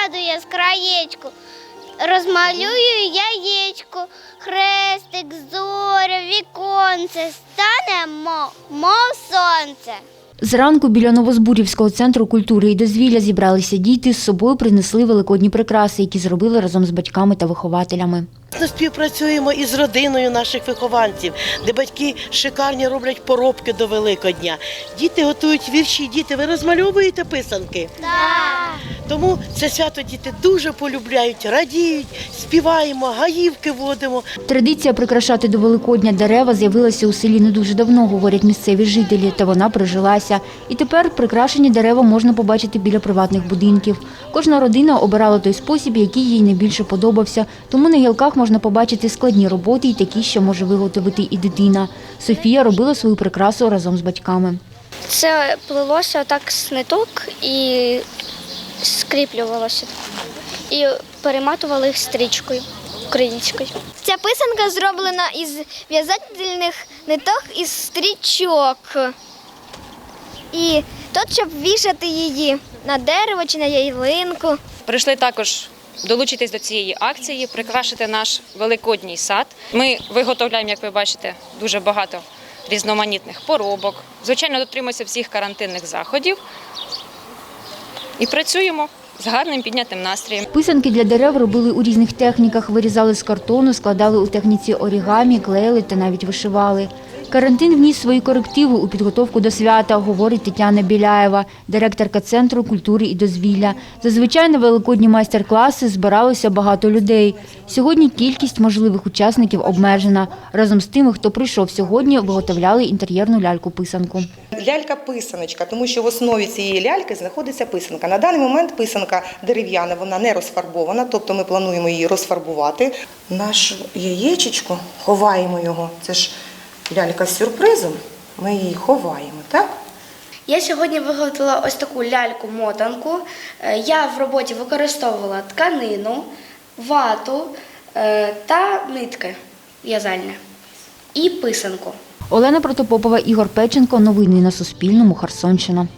сяду я з краєчку, розмалюю яєчко, хрестик, зоря, віконце, стане мов, мов сонце. Зранку біля Новозбурівського центру культури і дозвілля зібралися діти. З собою принесли великодні прикраси, які зробили разом з батьками та вихователями. Ми співпрацюємо із родиною наших вихованців, де батьки шикарні роблять поробки до Великодня. Діти готують вірші. Діти, ви розмальовуєте писанки? Тому це свято діти дуже полюбляють, радіють, співаємо, гаївки водимо. Традиція прикрашати до Великодня дерева з'явилася у селі не дуже давно, говорять місцеві жителі, та вона прижилася. І тепер прикрашені дерева можна побачити біля приватних будинків. Кожна родина обирала той спосіб, який їй найбільше подобався. Тому на гілках можна побачити складні роботи і такі, що може виготовити і дитина. Софія робила свою прикрасу разом з батьками. Це плелося так з ниток і скріплювалося. І перематували їх стрічкою українською. Ця писанка зроблена із в'язательних ниток із стрічок. І тут, щоб вішати її на дерево чи на ялинку. Прийшли також долучитись до цієї акції, прикрашити наш великодній сад. Ми виготовляємо, як ви бачите, дуже багато різноманітних поробок. Звичайно, дотримуємося всіх карантинних заходів і працюємо з гарним піднятим настроєм. Писанки для дерев робили у різних техніках, вирізали з картону, складали у техніці орігамі, клеїли та навіть вишивали. Карантин вніс свої корективи у підготовку до свята, говорить Тетяна Біляєва, директорка Центру культури і дозвілля. Зазвичай на великодні майстер-класи збиралося багато людей. Сьогодні кількість можливих учасників обмежена. Разом з тими, хто прийшов сьогодні, виготовляли інтер'єрну ляльку-писанку. Лялька-писаночка, тому що в основі цієї ляльки знаходиться писанка. На даний момент писанка дерев'яна, вона не розфарбована, тобто ми плануємо її розфарбувати. Нашу яєчечко, ховаємо його. Це ж лялька з сюрпризом. Ми її ховаємо, так? Я сьогодні виготовила ось таку ляльку-мотанку. Е, Я в роботі використовувала тканину, вату е, та нитки в'язальні і писанку. Олена Протопопова, Ігор Печенко. Новини на Суспільному. Херсонщина.